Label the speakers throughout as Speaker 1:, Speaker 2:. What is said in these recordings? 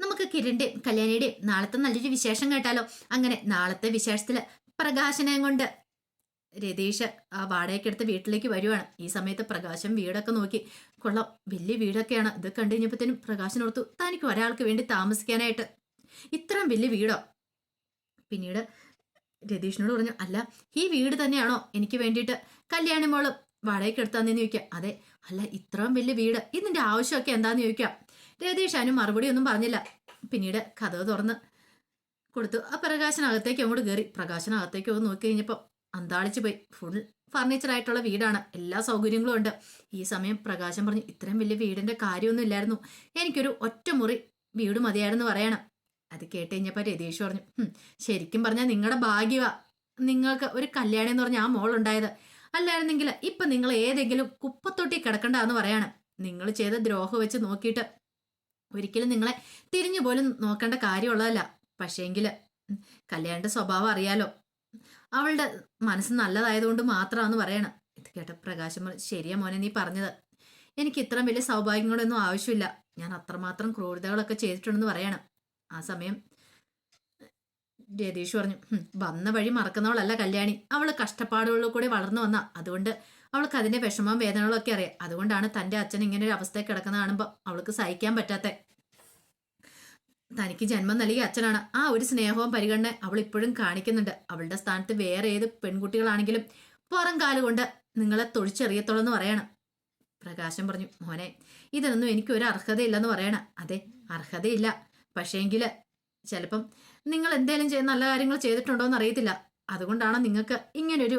Speaker 1: നമുക്ക് കിരണിന്റെയും കല്യാണിയുടെയും നാളത്തെ നല്ലൊരു വിശേഷം കേട്ടാലോ? അങ്ങനെ നാളത്തെ വിശേഷത്തിൽ പ്രകാശനം കൊണ്ട് രതീഷ് ആ വാടകയ്ക്കെടുത്ത് വീട്ടിലേക്ക് വരുവാണ്. ഈ സമയത്ത് പ്രകാശം വീടൊക്കെ നോക്കി. കൊള്ളാം വലിയ വീടൊക്കെയാണ്. ഇത് കണ്ടു കഴിഞ്ഞപ്പോഴത്തേനും പ്രകാശൻ ഓർത്തു തനിക്ക് ഒരാൾക്ക് വേണ്ടി താമസിക്കാനായിട്ട്. ഇത്രയും വലിയ വീടോ? പിന്നീട് രതീഷിനോട് പറഞ്ഞു അല്ല ഈ വീട് തന്നെയാണോ? എനിക്ക് വേണ്ടിയിട്ട് കല്യാണി മോൾ വാടകയ്ക്ക് എടുത്താന്ന് അതെ അല്ല ഇത്രയും വലിയ വീട്. ഇതിന്റെ ആവശ്യമൊക്കെ എന്താന്ന് ചോദിക്കാം. രതീഷ് അതിന് മറുപടി ഒന്നും പറഞ്ഞില്ല. പിന്നീട് കഥ തുറന്ന് കൊടുത്തു. ആ പ്രകാശനകത്തേക്ക് അങ്ങോട്ട് കയറി പ്രകാശനകത്തേക്ക് ഒന്ന് നോക്കി കഴിഞ്ഞപ്പോൾ അന്താളിച്ച് പോയി. ഫുൾ ഫർണിച്ചർ ആയിട്ടുള്ള വീടാണ്. എല്ലാ സൗകര്യങ്ങളും ഉണ്ട്. ഈ സമയം പ്രകാശം പറഞ്ഞു ഇത്രയും വലിയ വീടിന്റെ കാര്യമൊന്നും ഇല്ലായിരുന്നു. എനിക്കൊരു ഒറ്റമുറി വീട് മതിയായിരുന്നു പറയണം. അത് കേട്ട് കഴിഞ്ഞപ്പോൾ രതീഷ് പറഞ്ഞു ശരിക്കും പറഞ്ഞാൽ നിങ്ങളുടെ ഭാഗ്യവാ. നിങ്ങൾക്ക് ഒരു കല്യാണം എന്ന് പറഞ്ഞ ആ മോളുണ്ടായത് അല്ലായിരുന്നെങ്കിൽ ഇപ്പം നിങ്ങൾ ഏതെങ്കിലും കുപ്പത്തൊട്ടി കിടക്കണ്ടെന്ന് പറയാണ്. നിങ്ങൾ ചെയ്ത ദ്രോഹം വെച്ച് നോക്കിയിട്ട് ഒരിക്കലും നിങ്ങളെ തിരിഞ്ഞു പോലും നോക്കേണ്ട കാര്യമുള്ളതല്ല. പക്ഷേങ്കിൽ കല്യാണിന്റെ സ്വഭാവം അറിയാലോ. അവളുടെ മനസ്സ് നല്ലതായതുകൊണ്ട് മാത്രമാണെന്ന് പറയണം. ഇത് കേട്ട പ്രകാശം ശരിയാ മോനെ നീ പറഞ്ഞത്. എനിക്ക് ഇത്ര വലിയ സൗഭാഗ്യങ്ങളൊന്നും ആവശ്യമില്ല. ഞാൻ അത്രമാത്രം ക്രൂരതകളൊക്കെ ചെയ്തിട്ടുണ്ടെന്ന് പറയണം. ആ സമയം രതീഷ് പറഞ്ഞു "ഹും, വന്ന വഴി മറക്കുന്നവളല്ല കല്യാണി. അവൾ കഷ്ടപ്പാടുകളിൽ കൂടി വളർന്നു വന്ന. അതുകൊണ്ട് അവൾക്ക് അതിന്റെ വിഷമവും വേദനകളും ഒക്കെ അറിയാം. അതുകൊണ്ടാണ് തന്റെ അച്ഛൻ ഇങ്ങനെ ഒരു അവസ്ഥയിൽ കിടക്കുന്ന കാണുമ്പോൾ അവൾക്ക് സഹിക്കാൻ പറ്റാത്ത. തനിക്ക് ജന്മം നൽകിയ അച്ഛനാണ്. ആ ഒരു സ്നേഹവും പരിഗണന അവൾ ഇപ്പോഴും കാണിക്കുന്നുണ്ട്. അവളുടെ സ്ഥാനത്ത് വേറെ ഏത് പെൺകുട്ടികളാണെങ്കിലും പുറം കാലുകൊണ്ട് നിങ്ങളെ തൊഴിച്ചെറിയത്തോളെന്ന് പറയണം. പ്രകാശം പറഞ്ഞു മോനെ ഇതിനൊന്നും എനിക്ക് ഒരു അർഹതയില്ലെന്ന് പറയണം. അതെ അർഹതയില്ല. പക്ഷേങ്കിൽ ചിലപ്പം നിങ്ങൾ എന്തേലും ചെയ്ത് നല്ല കാര്യങ്ങൾ ചെയ്തിട്ടുണ്ടോ എന്ന് അറിയത്തില്ല. അതുകൊണ്ടാണ് നിങ്ങൾക്ക് ഇങ്ങനൊരു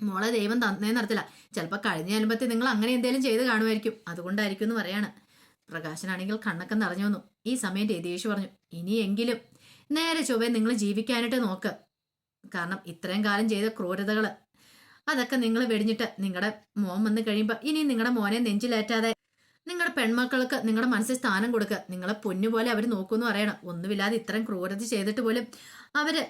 Speaker 1: മോളെ ദൈവം തന്നേ നടത്തില്ല. ചിലപ്പോൾ കഴിഞ്ഞ ജന്മത്തിൽ നിങ്ങൾ അങ്ങനെ എന്തെങ്കിലും ചെയ്ത് കാണുമായിരിക്കും. അതുകൊണ്ടായിരിക്കും എന്ന് പറയാണ്. പ്രകാശനാണെങ്കിൽ കണ്ണൊക്കെ നിറഞ്ഞു വന്നു. ഈ സമയം രതീഷ് പറഞ്ഞു ഇനിയെങ്കിലും നേരെ ചൊവ്വേ നിങ്ങൾ ജീവിക്കാനായിട്ട് നോക്ക്. കാരണം ഇത്രയും കാലം ചെയ്ത ക്രൂരതകൾ അതൊക്കെ നിങ്ങൾ വെടിഞ്ഞിട്ട് നിങ്ങളുടെ മോൻ വന്ന് കഴിയുമ്പോൾ ഇനി നിങ്ങളുടെ മോനെ നെഞ്ചിലേറ്റാതെ നിങ്ങളുടെ പെൺമക്കൾക്ക് നിങ്ങളുടെ മനസ്സിൽ സ്ഥാനം കൊടുക്കുക നിങ്ങളെ പൊന്നുപോലെ അവർ നോക്കുമെന്ന് പറയണം. ഒന്നുമില്ലാതെ ഇത്രയും ക്രൂരത ചെയ്തിട്ട് പോലും അവർ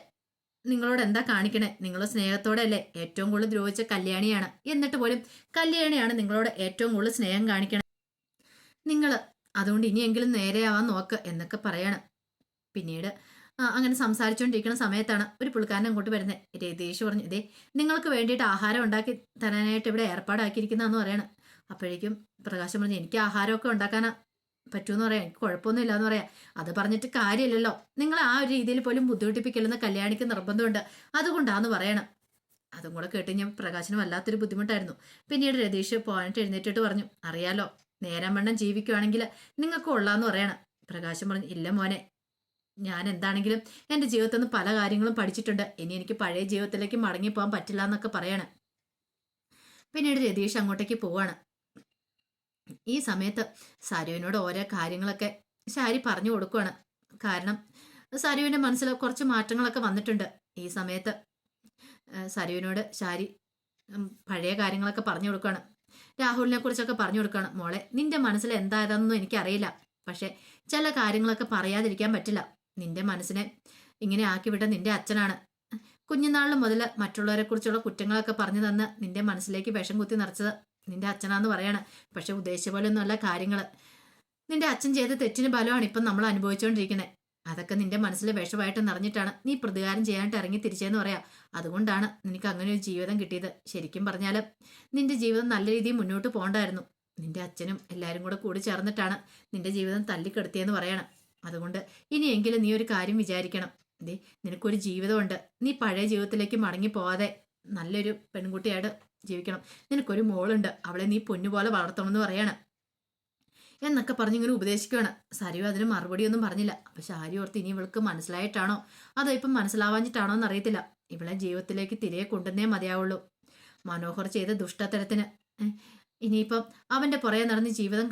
Speaker 1: നിങ്ങളോട് എന്താ കാണിക്കണേ? നിങ്ങൾ സ്നേഹത്തോടെ അല്ലേ ഏറ്റവും കൂടുതൽ ദ്രോഹിച്ച കല്യാണിയാണ്. എന്നിട്ട് പോലും കല്യാണിയാണ് നിങ്ങളോട് ഏറ്റവും കൂടുതൽ സ്നേഹം കാണിക്കണേ. നിങ്ങൾ അതുകൊണ്ട് ഇനിയെങ്കിലും നേരെയാവാൻ നോക്ക് എന്നൊക്കെ പറയണം. പിന്നീട് അങ്ങനെ സംസാരിച്ചുകൊണ്ടിരിക്കുന്ന സമയത്താണ് ഒരു പുള്ളിക്കാരൻ അങ്ങോട്ട് വരുന്നത് രതീഷ് പറഞ്ഞു ഇതേ നിങ്ങൾക്ക് വേണ്ടിയിട്ട് ആഹാരം ഉണ്ടാക്കി തരാനായിട്ട് ഇവിടെ ഏർപ്പാടാക്കിയിരിക്കുന്നതെന്ന് പറയണം. അപ്പോഴേക്കും പ്രകാശം പറഞ്ഞു എനിക്ക് ആഹാരമൊക്കെ ഉണ്ടാക്കാനാ. പറ്റുമെന്ന് പറയാം. എനിക്ക് കുഴപ്പമൊന്നുമില്ല എന്ന് പറയാം. അത് പറഞ്ഞിട്ട് കാര്യമില്ലല്ലോ. നിങ്ങൾ ആ ഒരു രീതിയിൽ പോലും ബുദ്ധിമുട്ടിപ്പിക്കലെന്ന് കല്യാണിക്ക് നിർബന്ധമുണ്ട്. അതുകൊണ്ടാന്ന് പറയണം. അതും കൂടെ കേട്ട് ഞാൻ പ്രകാശന് വല്ലാത്തൊരു ബുദ്ധിമുട്ടായിരുന്നു. പിന്നീട് രതീഷ് പോയിന്റ് എഴുന്നേറ്റിട്ട് പറഞ്ഞു അറിയാലോ നേരം വണ്ണം ജീവിക്കുവാണെങ്കിൽ നിങ്ങൾക്ക് കൊള്ളാന്ന് പറയണം. പ്രകാശം പറഞ്ഞു ഇല്ല മോനെ ഞാൻ എന്താണെങ്കിലും എന്റെ ജീവിതത്തിൽ നിന്ന് പല കാര്യങ്ങളും പഠിച്ചിട്ടുണ്ട്. ഇനി എനിക്ക് പഴയ ജീവിതത്തിലേക്ക് മടങ്ങിപ്പോകാൻ പറ്റില്ല എന്നൊക്കെ പറയണം. പിന്നീട് രതീഷ് അങ്ങോട്ടേക്ക് പോവാണ്. ഈ സമയത്ത് സരുവിനോട് ഓരോ കാര്യങ്ങളൊക്കെ ശാരി പറഞ്ഞു കൊടുക്കുവാണ്. കാരണം സരുവിന്റെ മനസ്സിൽ കുറച്ച് മാറ്റങ്ങളൊക്കെ വന്നിട്ടുണ്ട്. ഈ സമയത്ത് സരുവിനോട് ശാരി പഴയ കാര്യങ്ങളൊക്കെ പറഞ്ഞു കൊടുക്കുകയാണ് രാഹുലിനെ കുറിച്ചൊക്കെ പറഞ്ഞു കൊടുക്കുകയാണ് മോളെ നിന്റെ മനസ്സിൽ എന്തായതെന്നൊന്നും എനിക്കറിയില്ല. പക്ഷെ ചില കാര്യങ്ങളൊക്കെ പറയാതിരിക്കാൻ പറ്റില്ല. നിന്റെ മനസ്സിനെ ഇങ്ങനെ ആക്കി വിട്ട നിന്റെ അച്ഛനാണ്. കുഞ്ഞുനാളിൽ മുതൽ മറ്റുള്ളവരെ കുറിച്ചുള്ള കുറ്റങ്ങളൊക്കെ പറഞ്ഞു തന്ന് നിന്റെ മനസ്സിലേക്ക് വിഷം കുത്തി നിറച്ചത് നിന്റെ അച്ഛനാന്ന് പറയാണ്. പക്ഷെ ഉദ്ദേശിച്ച പോലെ ഒന്നുമല്ല കാര്യങ്ങൾ നിന്റെ അച്ഛൻ ചെയ്ത തെറ്റിന് ഫലമാണ് ഇപ്പം നമ്മൾ അനുഭവിച്ചുകൊണ്ടിരിക്കുന്നത് അതൊക്കെ നിന്റെ മനസ്സിലെ വിഷമായിട്ട് നിറഞ്ഞിട്ടാണ് നീ പ്രതികാരം ചെയ്യാനായിട്ട് ഇറങ്ങി തിരിച്ചെന്ന് പറയാം. അതുകൊണ്ടാണ് നിനക്ക് അങ്ങനെ ഒരു ജീവിതം കിട്ടിയത്. ശരിക്കും പറഞ്ഞാൽ നിന്റെ ജീവിതം നല്ല രീതിയിൽ മുന്നോട്ട് പോകണ്ടായിരുന്നു. നിന്റെ അച്ഛനും എല്ലാവരും കൂടെ കൂടി ചേർന്നിട്ടാണ് നിന്റെ ജീവിതം തല്ലിക്കെടുത്തിയെന്ന് പറയണം. അതുകൊണ്ട് ഇനിയെങ്കിലും നീ ഒരു കാര്യം വിചാരിക്കണം. ദേ നിനക്കൊരു ജീവിതമുണ്ട്. നീ പഴയ ജീവിതത്തിലേക്ക് മടങ്ങി പോവാതെ നല്ലൊരു പെൺകുട്ടിയായിട്ട് ജീവിക്കണം. നിനക്കൊരു മോളുണ്ട്. അവളെ നീ പൊന്നുപോലെ വളർത്തണമെന്ന് പറയാണ്. എന്നൊക്കെ പറഞ്ഞിങ്ങനെ ഉപദേശിക്കുകയാണ് സരിയു അതിന് മറുപടിയൊന്നും പറഞ്ഞില്ല. അപ്പൊ ശാരി ഓർത്ത് ഇനി ഇവൾക്ക് മനസ്സിലായിട്ടാണോ? അതോ ഇപ്പം മനസ്സിലാവാഞ്ഞിട്ടാണോ എന്ന് എന്നറിയത്തില്ല. ഇവളെ ജീവിതത്തിലേക്ക് തിരികെ കൊണ്ടുവന്നേ മതിയാവുള്ളൂ. മനോഹർ ചെയ്ത ദുഷ്ടത്തരത്തിന്. ഇനിയിപ്പം അവന്റെ പുറകെ നടന്ന് ജീവിതം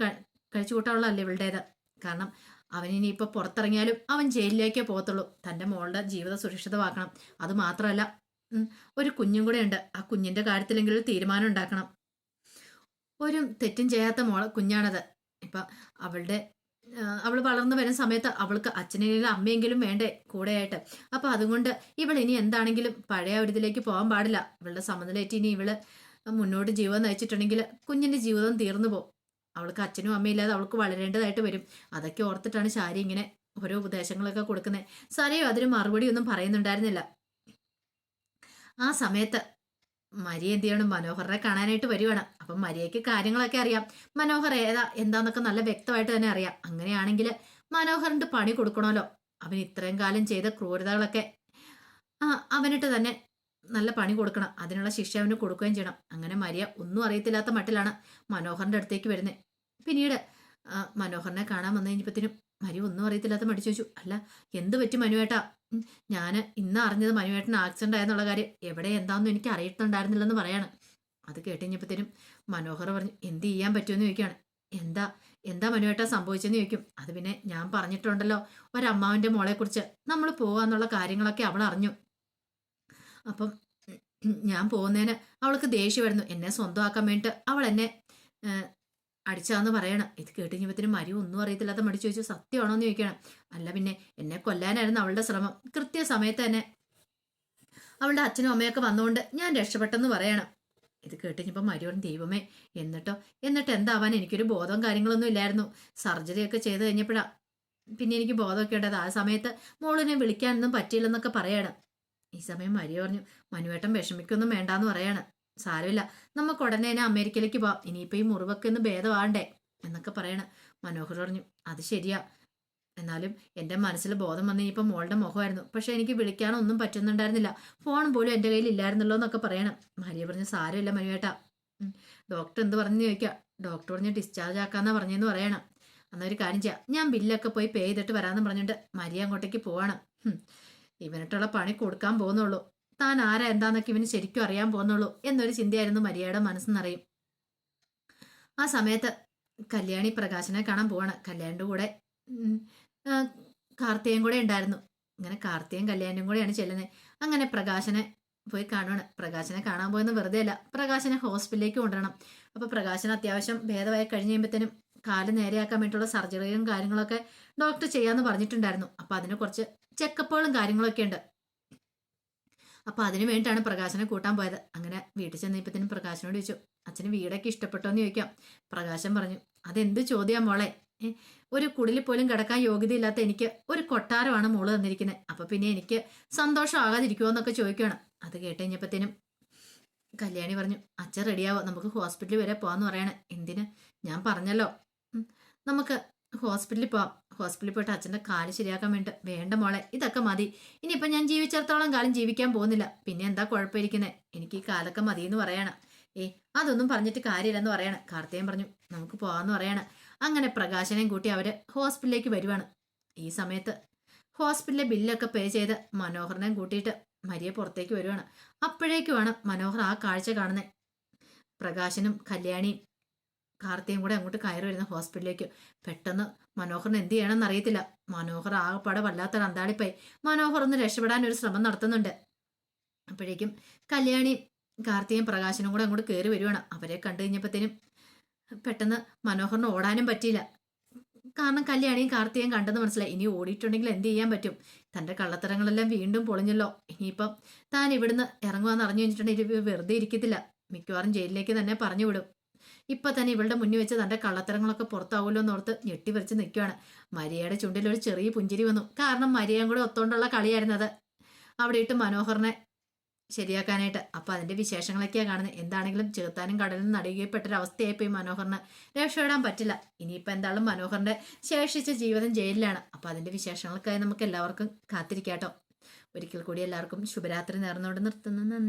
Speaker 1: കഴിച്ചു കൂട്ടാനുള്ളതല്ലേ ഇവളുടേത്. കാരണം അവൻ ഇനിയിപ്പോൾ പുറത്തിറങ്ങിയാലും അവൻ ജയിലിലേക്കേ പോകത്തുള്ളൂ. തന്റെ മോളുടെ ജീവിതം സുരക്ഷിതമാക്കണം. അത് മാത്രമല്ല ഉം, ഒരു കുഞ്ഞും കൂടെ ഉണ്ട്. ആ കുഞ്ഞിന്റെ കാര്യത്തിലെങ്കിലും ഒരു തീരുമാനം ഉണ്ടാക്കണം. ഒരു തെറ്റും ചെയ്യാത്ത മോളെ കുഞ്ഞാണത്. ഇപ്പൊ അവളുടെ അവൾ വളർന്നു വരുന്ന സമയത്ത് അവൾക്ക് അച്ഛനെങ്കിലും അമ്മയെങ്കിലും വേണ്ടേ കൂടെയായിട്ട്. അപ്പൊ അതുകൊണ്ട് ഇവൾ ഇനി എന്താണെങ്കിലും പഴയ ഒരു ഇതിലേക്ക് പോകാൻ പാടില്ല. ഇവളുടെ സമനിലേറ്റ് ഇനി ഇവൾ മുന്നോട്ട് ജീവിതം നയിച്ചിട്ടുണ്ടെങ്കിൽ കുഞ്ഞിന്റെ ജീവിതം തീർന്നു പോകും. അവൾക്ക് അച്ഛനും അമ്മയില്ലാതെ അവൾക്ക് വളരേണ്ടതായിട്ട് വരും. അതൊക്കെ ഓർത്തിട്ടാണ് ശാരി ഇങ്ങനെ ഓരോ ഉപദേശങ്ങളൊക്കെ കൊടുക്കുന്നത് സരയും അതിന് മറുപടി ഒന്നും പറയുന്നുണ്ടായിരുന്നില്ല. ആ സമയത്ത് മരിയ എന്ത് ചെയ്യണം? മനോഹറിനെ കാണാനായിട്ട് വരുവാണ്. അപ്പം മരിയയ്ക്ക് കാര്യങ്ങളൊക്കെ അറിയാം. മനോഹർ ഏതാ എന്താന്നൊക്കെ നല്ല വ്യക്തമായിട്ട് തന്നെ അറിയാം. അങ്ങനെയാണെങ്കിൽ മനോഹറിന്റെ പണി കൊടുക്കണമല്ലോ. അവൻ ഇത്രയും കാലം ചെയ്ത ക്രൂരതകളൊക്കെ അവനിട്ട് തന്നെ നല്ല പണി കൊടുക്കണം. അതിനുള്ള ശിക്ഷ അവന് കൊടുക്കുകയും ചെയ്യണം. അങ്ങനെ മരിയ ഒന്നും അറിയത്തില്ലാത്ത മട്ടിലാണ് മനോഹറിന്റെ അടുത്തേക്ക് വരുന്നത്. പിന്നീട് മനോഹറിനെ കാണാൻ വന്നു കഴിഞ്ഞപ്പത്തിനും മരി ഒന്നും അറിയത്തില്ലാത്ത മടി ചോദിച്ചു അല്ല എന്ത് പറ്റി മനുവേട്ടാ? ഞാൻ ഇന്ന് അറിഞ്ഞത് മനുവേട്ടൻ ആക്സിഡന്റ് ആയെന്നുള്ള കാര്യം എവിടെ എന്താണെന്നും എനിക്ക് അറിയിട്ടുണ്ടായിരുന്നില്ലെന്ന് പറയാണ്. അത് കേട്ടുകഴിഞ്ഞപ്പോഴത്തേനും മനോഹർ പറഞ്ഞു എന്ത് ചെയ്യാൻ പറ്റുമെന്ന് ചോദിക്കുകയാണ്. എന്താ എന്താ മനുവേട്ടാ സംഭവിച്ചെന്ന് ചോദിക്കും. അത് പിന്നെ ഞാൻ പറഞ്ഞിട്ടുണ്ടല്ലോ ഒരമ്മാവിന്റെ മോളെക്കുറിച്ച്. നമ്മൾ പോകാന്നുള്ള കാര്യങ്ങളൊക്കെ അവൾ അറിഞ്ഞു. അപ്പം ഞാൻ പോകുന്നതിന് അവൾക്ക് ദേഷ്യം വരുന്നു. എന്നെ സ്വന്തമാക്കാൻ വേണ്ടിയിട്ട് അവൾ എന്നെ അടിച്ചാന്ന് പറയണം. ഇത് കേട്ടുകഴിഞ്ഞപ്പത്തിന് മരി ഒന്നും അറിയത്തില്ലാത്ത മടി ചോദിച്ചു. സത്യമാണോ എന്ന് ചോദിക്കണം. അല്ല പിന്നെ എന്നെ കൊല്ലാനായിരുന്നു അവളുടെ ശ്രമം. കൃത്യസമയത്ത് തന്നെ അവളുടെ അച്ഛനും അമ്മയൊക്കെ വന്നുകൊണ്ട് ഞാൻ രക്ഷപ്പെട്ടെന്ന് പറയണം. ഇത് കേട്ടുകഴിഞ്ഞപ്പോൾ മരിയോടും ദൈവമേ എന്നിട്ടോ? എന്നിട്ട് എന്താവാൻ എനിക്കൊരു ബോധവും കാര്യങ്ങളൊന്നും ഇല്ലായിരുന്നു. സർജറിയൊക്കെ ചെയ്ത് കഴിഞ്ഞപ്പോഴാണ് പിന്നെ എനിക്ക് ബോധമൊക്കെ ഉണ്ടായത്. ആ സമയത്ത് മോളിനെ വിളിക്കാനൊന്നും പറ്റിയില്ലെന്നൊക്കെ പറയണം. ഈ സമയം മരി പറഞ്ഞു മനുവേട്ടൻ വിഷമിക്കൊന്നും വേണ്ടാന്ന് പറയാണ്. സാരമില്ല. നമുക്ക് ഉടനെ തന്നെ അമേരിക്കയിലേക്ക് പോവാം. ഇനിയിപ്പോൾ ഈ മുറിവൊക്കെ ഒന്ന് ഭേദമാണ്ടേ എന്നൊക്കെ പറയണം. മനോഹർ പറഞ്ഞു അത് ശരിയാ. എന്നാലും എന്റെ മനസ്സിൽ ബോധം വന്ന് ഇനിയിപ്പോൾ മോളുടെ മുഖമായിരുന്നു പക്ഷെ എനിക്ക് വിളിക്കാനൊന്നും പറ്റുന്നുണ്ടായിരുന്നില്ല. ഫോൺ പോലും എന്റെ കയ്യിൽ ഇല്ലായിരുന്നല്ലോ എന്നൊക്കെ പറയണം. മരിയ പറഞ്ഞു സാരമില്ല മരിയേട്ടാ. ഡോക്ടർ എന്ത് പറഞ്ഞു ചോദിക്കുക ഡോക്ടർ പറഞ്ഞ് ഡിസ്ചാർജ് ആക്കാന്നാ പറഞ്ഞെന്ന് പറയണം. എന്നാ ഒരു കാര്യം ചെയ്യാം. ഞാൻ ബില്ലൊക്കെ പോയി പേ ചെയ്തിട്ട് വരാമെന്ന് പറഞ്ഞിട്ട് മരിയ അങ്ങോട്ടേക്ക് പോവാണ്. ഇവനിട്ടുള്ള പണി കൊടുക്കാൻ പോകുന്നുള്ളൂ. താൻ ആരാ എന്താന്നൊക്കെ ഇവന് ശരിക്കും അറിയാൻ പോകുന്നുള്ളൂ എന്നൊരു ചിന്തയായിരുന്നു മരിയയുടെ മനസ്സെന്നറിയും ആ സമയത്ത് കല്യാണി പ്രകാശനെ കാണാൻ പോവാണ്. കല്യാണിന്റെ കൂടെ കാർത്തികയും കൂടെ ഉണ്ടായിരുന്നു. ഇങ്ങനെ കാർത്തികയും കല്യാണിയും കൂടെയാണ് ചെല്ലുന്നത് അങ്ങനെ പ്രകാശനെ പോയി കാണുവാണ്. പ്രകാശനെ കാണാൻ പോയെന്ന് വെറുതെ അല്ല പ്രകാശനെ ഹോസ്പിറ്റലിലേക്ക് കൊണ്ടുവരണം. അപ്പോൾ പ്രകാശന് അത്യാവശ്യം ഭേദമായി കഴിഞ്ഞ് കഴിയുമ്പോഴത്തേനും കാൽ നേരെയാക്കാൻ വേണ്ടിയിട്ടുള്ള സർജറിയും കാര്യങ്ങളൊക്കെ ഡോക്ടർ ചെയ്യാമെന്ന് പറഞ്ഞിട്ടുണ്ടായിരുന്നു. അപ്പോൾ അതിനെ കുറച്ച് ചെക്കപ്പുകളും കാര്യങ്ങളൊക്കെ ഉണ്ട്. അപ്പോൾ അതിനു വേണ്ടിയിട്ടാണ് പ്രകാശനെ കൂട്ടാൻ പോയത്. അങ്ങനെ വീട്ടിൽ ചെന്നപ്പോഴത്തേനും പ്രകാശനോട് ചോദിച്ചു അച്ഛന് വീടൊക്കെ ഇഷ്ടപ്പെട്ടോ എന്ന് ചോദിക്കാം. പ്രകാശൻ പറഞ്ഞു അതെന്ത് ചോദ്യം മോളെ? ഒരു കുടിലിൽ പോലും കിടക്കാൻ യോഗ്യതയില്ലാത്ത എനിക്ക് ഒരു കൊട്ടാരമാണ് മോൾ തന്നിരിക്കുന്നത് അപ്പൊ പിന്നെ എനിക്ക് സന്തോഷമാകാതിരിക്കുമോ എന്നൊക്കെ ചോദിക്കുകയാണ്. അത് കേട്ട് കല്യാണി പറഞ്ഞു അച്ഛൻ റെഡിയാവോ? നമുക്ക് ഹോസ്പിറ്റലിൽ വരെ പോവാന്ന് പറയണേ. എന്തിന്? ഞാൻ പറഞ്ഞല്ലോ. നമുക്ക് ഹോസ്പിറ്റലിൽ പോവാം. ഹോസ്പിറ്റലിൽ പോയിട്ട് അച്ഛന്റെ കാൽ ശരിയാക്കാൻ വേണ്ട വേണ്ട മോളെ ഇതൊക്കെ മതി. ഇനിയിപ്പം ഞാൻ ജീവിച്ചിടത്തോളം കാലം ജീവിക്കാൻ പോകുന്നില്ല. പിന്നെ എന്താ കുഴപ്പമിരിക്കുന്നത് എനിക്ക് ഈ കാലൊക്കെ മതി എന്ന് പറയണം. ഏ അതൊന്നും പറഞ്ഞിട്ട് കാര്യമില്ലെന്ന് പറയണം. കാർത്തികൻ പറഞ്ഞു നമുക്ക് പോകാമെന്ന് പറയണം. അങ്ങനെ പ്രകാശനെയും കൂട്ടി അവർ ഹോസ്പിറ്റലിലേക്ക് വരുവാണ്. ഈ സമയത്ത് ഹോസ്പിറ്റലിലെ ബില്ലൊക്കെ പേ ചെയ്ത് മനോഹറിനെയും കൂട്ടിയിട്ട് മരിയെ പുറത്തേക്ക് വരുവാണ്. അപ്പോഴേക്കുമാണ് മനോഹർ ആ കാഴ്ച കാണുന്നത് പ്രകാശനും കല്യാണിയും കാർത്തിയും കൂടെ അങ്ങോട്ട് കയറി വരുന്ന ഹോസ്പിറ്റലിലേക്ക്. പെട്ടെന്ന് മനോഹറിന് എന്ത് ചെയ്യണമെന്ന് അറിയത്തില്ല. മനോഹർ ആകെപ്പാടെ വല്ലാത്തൊരു അന്താളിപ്പായി. മനോഹർ ഒന്ന് രക്ഷപ്പെടാൻ ഒരു ശ്രമം നടത്തുന്നുണ്ട്. അപ്പോഴേക്കും കല്യാണി കാർത്തിയും പ്രകാശനും കൂടെ അങ്ങോട്ട് കയറി വരുവാണ്. അവരെ കണ്ടു കഴിഞ്ഞപ്പോഴത്തേനും പെട്ടെന്ന് മനോഹറിന് ഓടാനും പറ്റിയില്ല. കാരണം കല്യാണിയും കാർത്തിയും കണ്ടെന്ന് മനസ്സിലായി. ഇനി ഓടിയിട്ടുണ്ടെങ്കിൽ എന്ത് ചെയ്യാൻ പറ്റും? തന്റെ കള്ളത്തരങ്ങളെല്ലാം വീണ്ടും പൊളിഞ്ഞല്ലോ. ഇനിയിപ്പം താൻ ഇവിടുന്ന് ഇറങ്ങുവാന്ന് അറിഞ്ഞു കഴിഞ്ഞിട്ടുണ്ടെങ്കിൽ വെറുതെ ഇരിക്കത്തില്ല. മിക്കവാറും ജയിലിലേക്ക് തന്നെ പറഞ്ഞു വിടും. ഇപ്പൊ തന്നെ ഇവളുടെ മുന്നിൽ വെച്ച് തന്റെ കള്ളത്തരങ്ങളൊക്കെ പുറത്താവുമല്ലോ എന്നോർത്ത് ഞെട്ടിവരച്ച് നിൽക്കുകയാണ് മരിയയുടെ ചുണ്ടിൽ ഒരു ചെറിയ പുഞ്ചിരി വന്നു. കാരണം മരിയയും കൂടെ ഒത്തോണ്ടുള്ള കളിയായിരുന്നത് അവിടെ ഇട്ട് മനോഹറിനെ ശരിയാക്കാനായിട്ട്. അപ്പൊ അതിന്റെ വിശേഷങ്ങളൊക്കെയാണ് കാണുന്നത് എന്താണെങ്കിലും ചെറുത്താനും കടലിൽ നടുകപ്പെട്ടൊരവസ്ഥയായിപ്പോയി മനോഹറിന്. രക്ഷപ്പെടാൻ പറ്റില്ല. ഇനിയിപ്പോൾ എന്തായാലും മനോഹറിന്റെ ശേഷിച്ച ജീവിതം ജയിലിലാണ്. അപ്പൊ അതിന്റെ വിശേഷങ്ങൾക്കായി നമുക്ക് എല്ലാവർക്കും കാത്തിരിക്കാട്ടോ. ഒരിക്കൽ കൂടി എല്ലാവർക്കും ശുഭരാത്രി നേർന്നുകൊണ്ട് നിർത്തുന്നു.